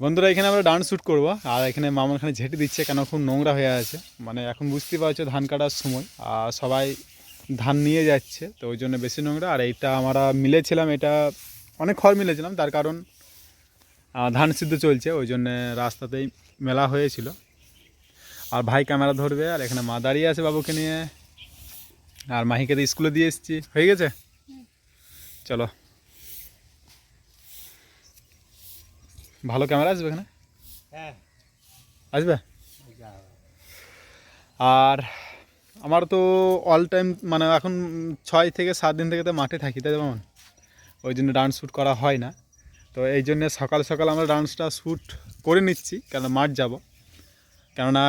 বন্ধুরা এখানে আমরা ডান্স শ্যুট করব। আর এখানে মামা এখানে ঝেঁটে দিচ্ছে কেন খুব নোংরা হয়ে আছে। মানে এখন বুঝতেই পারছ ধান কাটার সময়। আর সবাই ধান নিয়ে যাচ্ছে তো ওই জন্য বেশি নোংরা। আর এইটা আমরা মিলেছিলাম এটা অনেক খড় মিলেছিলাম তার কারণ ধান সিদ্ধ চলছে ওই জন্য রাস্তাতেই মেলা হয়েছিল। আর ভাই ক্যামেরা ধরবে আর এখানে মা দাঁড়িয়ে আছে বাবুকে নিয়ে। আর মাহিকে তো স্কুলে দিয়ে এসেছি। হয়ে গেছে? চলো। ভালো ক্যামেরা আসবে এখানে? হ্যাঁ। আসবে? আর আমার তো অল টাইম মানে এখন ছয় থেকে সাত দিন থেকে তো মাঠে থাকি তাই যেমন ওই জন্য ডান্স শ্যুট করা হয় না। তো এই জন্যে সকাল সকাল আমরা ডান্সটা শ্যুট করে নিচ্ছি কেন মাঠ যাব। কেননা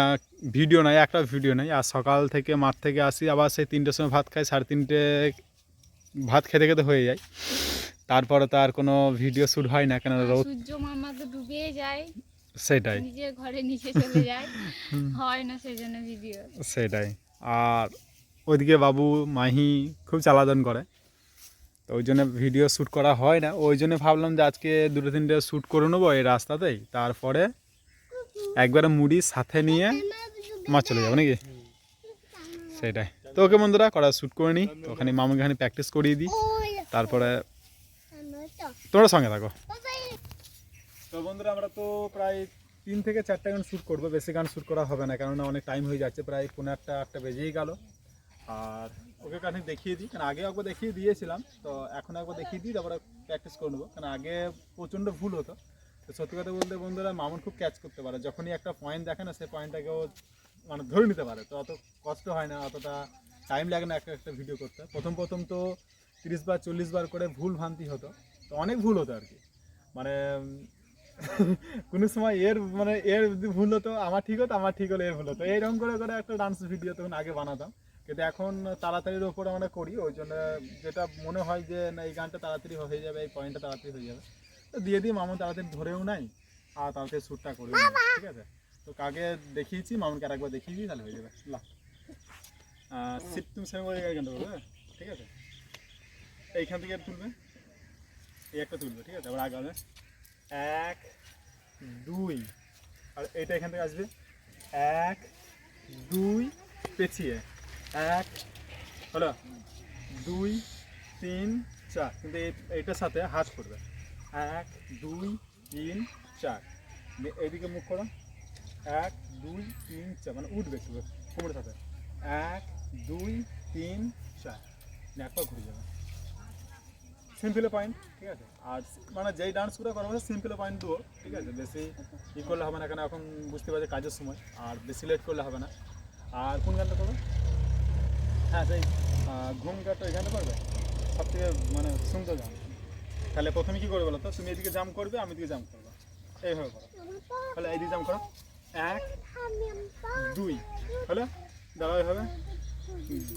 ভিডিও নাই একটা ভিডিও নাই। আর সকাল থেকে মাঠ থেকে আসি আবার সেই তিনটের সময় ভাত খাই সাড়ে তিনটে ভাত খেতে খেতে হয়ে যায়। তারপরে তো আর কোনো ভিডিও শ্যুট হয় না কেন রোদ সূর্য মামা তো ডুবে যায়। সেটাই। নিজের ঘরে নিচে চলে যায়। হয় না সেই জন্য ভিডিও সেটাই। আর ওইদিকে বাবু মাহি খুব চালাদন করে। তো ওই জন্য ভিডিও শ্যুট করা হয় না। ওই জন্য ভাবলাম যে আজকে দুটো তিনটে শ্যুট করে নেব এই রাস্তাতেই। তারপরে একবারে মুড়ি সাথে নিয়ে মাছ চলে যাব নাকি? সেটাই। তো ওকে বন্ধুরা করা শ্যুট করে নিই। তো ওখানে মামুকে প্র্যাকটিস করিয়ে দিই। তারপরে তোমরা সঙ্গে থাকো। তো বন্ধুরা, আমরা তো প্রায় তিন থেকে চারটা গান শ্যুট করব। বেশি গান শ্যুট করা হবে না, কেননা অনেক টাইম হয়ে যাচ্ছে, প্রায় পনেরো আটটা আটটা বেজেই গেল। আর ওকে কানে দেখিয়ে দিই কারণ আগে একবার দেখিয়ে দিয়েছিলাম, তো এখন একবার দেখিয়ে দিই, তারপরে প্র্যাকটিস করে নেব। কারণ আগে প্রচণ্ড ভুল হতো। তো সত্যি কথা বলতে বন্ধুরা, মামুন খুব ক্যাচ করতে পারে। যখনই একটা পয়েন্ট দেখে না সেই পয়েন্টটাকে ও মানে ধরে নিতে পারে। তো অত কষ্ট হয় না, অতটা টাইম লাগে না একটা একটা ভিডিও করতে। প্রথম প্রথম তো তিরিশ বার, চল্লিশ বার করে ভুল ভ্রান্তি হতো। তো অনেক ভুল হতো আর কি। মানে কোনো সময় এর মানে এর যদি ভুল হতো আমার ঠিক হতো আমার ঠিক হলো এর ভুল হতো। এইরকম করে করে একটা ডান্স ভিডিও তখন আগে বানাতাম। কিন্তু এখন তাড়াতাড়ির ওপর আমরা করি ওই জন্য যেটা মনে হয় যে না এই গানটা তাড়াতাড়ি হয়ে যাবে এই পয়েন্টটা তাড়াতাড়ি হয়ে যাবে। তো দিয়ে দিই মামুন তাড়াতাড়ি ধরেও নাই আর তাড়াতাড়ি শ্যুটটা করে ঠিক আছে? তো কাকে দেখিয়েছি মামুনকে আরেকবার দেখিয়ে দিই তাহলে হয়ে যাবে। লা। সিট তুমি করে গানটা করবে ঠিক আছে? এইখান থেকে তুলবে। এই একটা তুলবে, ঠিক আছে? আবার আগে হবে। এক, দুই। আর এটা এখান থেকে আসবে। এক, দুই, পেছিয়ে। এক, হলো? দুই, তিন, চার। কিন্তু এই- এইটার সাথে হাত করবে। এক, দুই, তিন, চার। এইদিকে মুখ করো। এক, দুই, তিন, চার। মানে উঠবে একটু, কোমরের সাথে। এক, দুই, তিন, চার। একবার ঘুরে যাবে। সিম্পল পয়েন্ট ঠিক আছে? আর মানে যেই ডান্সগুলো করা হবে সিম্পল পয়েন্ট দেবো ঠিক আছে? বেশি ই করলে হবে না কেন? এখন বুঝতে পারছি কাজের সময়, আর বেশি লেট করলে হবে না। আর কোন গানটা করবে? হ্যাঁ সেই ঘুম গানটা ওই গানটা করবে? সব থেকে মানে সুন্দর গান। তাহলে প্রথমে কী করবে বলো তো তুমি এদিকে জাম করবে, আমি এদিকে জাম করব। এইভাবে করো। তাহলে এইদিকে জাম করো। এক, দুই। হলো? দাঁড়াও এইভাবে।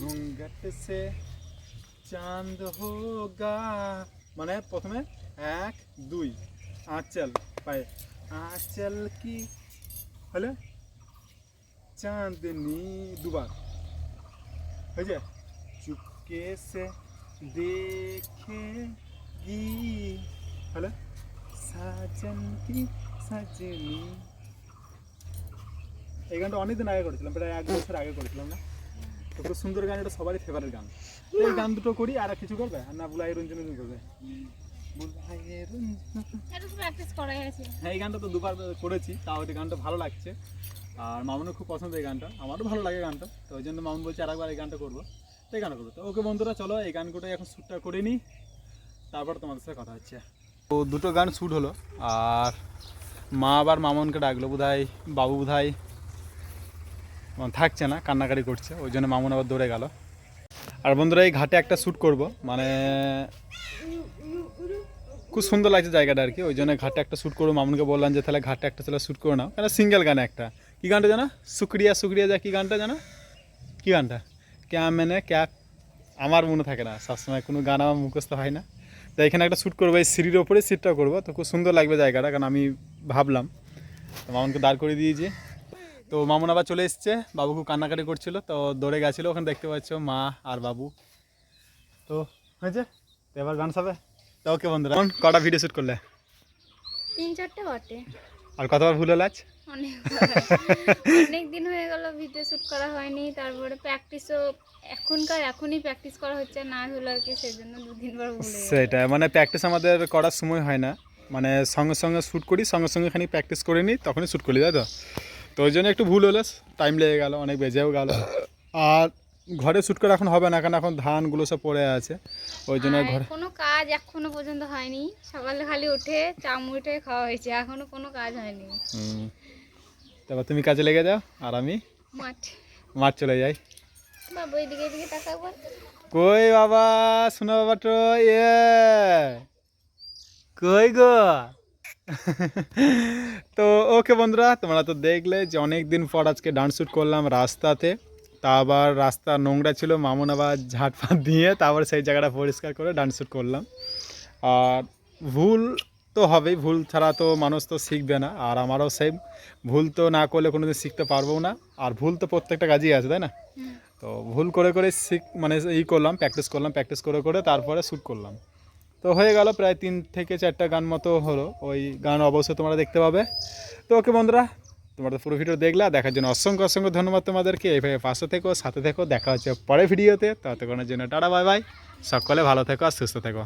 ঘুমঘাট সে চাঁদ হোগা। মানে প্রথমে এক, দুই। আঁচল, পায়ে। আঁচল কি? হলে? চাঁদনি দুবার। হয়েছে? চুপকে সে দেখে গি। হলে? সাজন কি? সাজনি। এই গানটা অনেকদিন আগে করেছিলাম, প্রায় এক বছর আগে করেছিলাম না? তো খুব সুন্দর গান এটা সবারই ফেভারিট গান। এই গান দুটো করি আর কিছু করবে? আর না বুলাই রঞ্জন করবে। বুলাই রঞ্জন। এটা তো প্র্যাকটিস করা গেছে হ্যাঁ এই গানটা তো দুবার করেছি তাও এই গানটা ভালো লাগছে। আর মামুনও খুব পছন্দ এই গানটা। আমারও ভালো লাগে গানটা তো ওই জন্য মামুন বলছে আরেকবার এই গানটা করব। তো এই গানটা করব। তো ওকে বন্ধুরা চলো এই গানগুলোই এখন শ্যুটটা করে নিই। তারপর তোমাদের সাথে কথা হচ্ছে। তো দুটো গান শ্যুট হলো আর মা আবার মামনকে ডাকলো বোধহয় বাবু মানে থাকছে না, কান্নাকাটি করছে, ওই জন্য মামুন আবার দৌড়ে গেল। আর বন্ধুরা, এই ঘাটে একটা শ্যুট করব মানে খুব সুন্দর লাগছে জায়গাটা আর কি, ওই জন্য ঘাটে একটা শ্যুট করব। মামুনকে বললাম যে, তাহলে ঘাটে একটা তাহলে শ্যুট করে নাও। কেন, সিঙ্গেল গান একটা। কী গানটা জানো? শুক্রিয়া শুক্রিয়া যা, কী গানটা জানো? কী গানটা? ক্যা মেনে, ক্যা আমার মনে থাকে না, সবসময় কোনো গান আমার মুখস্থ হয় না। তো এখানে একটা শ্যুট করব, এই সিঁড়ির ওপরে সিটটা করব। তো খুব সুন্দর লাগবে জায়গাটা, কারণ আমি ভাবলাম মামুনকে দাঁড় করে দিয়েছি। তো মামুন আবার চলে এসছে বাবু খুব কান্নাকাটি করছিল তো দৌড়ে গেছিল ওখানে দেখতে পাচ্ছ মা আর বাবু। তো হয়েছে? তো এবার গান সাবে তো ওকে বন্ধুরা এখন কটা ভিডিও শ্যুট করলে? তিন চারটে বটে। আর কতবার ভুল হলো আজ? অনেক দিন হয়ে গেল ভিডিও শ্যুট করা হয়নি তারপরে প্র্যাকটিসও এখনকার এখনই প্র্যাকটিস করা হচ্ছে না হলো আর কি সেজন্য দু তিনবার ভুলে। সেটা মানে প্র্যাকটিস আমাদের করার সময় হয় না মানে সঙ্গে সঙ্গে শ্যুট করি সঙ্গে সঙ্গে খানি প্র্যাকটিস করে নিই তখনই শ্যুট করি তাই তো? তো ওই জন্য একটু ভুল হলো টাইম লেগে গেল অনেক বেজেও গেল। আর ঘরে শ্যুট করা এখন হবে না কারণ এখন ধানগুলো সব পড়ে আছে। ওই জন্য ঘরে কোনো কাজ এখনও পর্যন্ত হয়নি। সকালে খালি উঠে চা চামুঠে খাওয়া হয়েছে এখনও কোনো কাজ হয়নি। হুম। তারপর তুমি কাজে লেগে যাও আর আমি মাঠ। মাঠ চলে যাই। বাবু এদিকে এদিকে তাকা একবার কই বাবা? শোনো বাবা তো ইয়ে। কই গো? তো ওকে বন্ধুরা তোমরা তো দেখলে যে অনেক দিন পর আজকে ডান্স শ্যুট করলাম রাস্তাতে। তা আবার রাস্তা নোংরা ছিল মামুন আবার ঝাটফাট দিয়ে তারপর সেই জায়গাটা পরিষ্কার করে ডান্স শ্যুট করলাম। আর ভুল তো হবেই ভুল ছাড়া তো মানুষ তো শিখবে না। আর আমারও সেম ভুল তো না করলে কোনো দিন শিখতে পারব না। আর ভুল তো প্রত্যেকটা কাজেই আছে তাই না? তো ভুল করে করে শিখ মানে ই করলাম প্র্যাকটিস করলাম প্র্যাকটিস করে করে তারপরে শ্যুট করলাম। তো হয়ে গেল, প্রায় তিন থেকে চারটা গান মতো হলো। ওই গান অবশ্যই তোমরা দেখতে পাবে। তো ওকে বন্ধুরা, তোমরা তো পুরো ভিডিও দেখলা দেখার জন্য অসংখ্য অসংখ্য ধন্যবাদ তোমাদেরকে। এইভাবে পাশে থেকো, সাথে থেকো, দেখা হচ্ছে পরে ভিডিওতে। ততক্ষণের জন্য টাটা, বাই বাই। সকলে ভালো থেকো আর সুস্থ থেকো।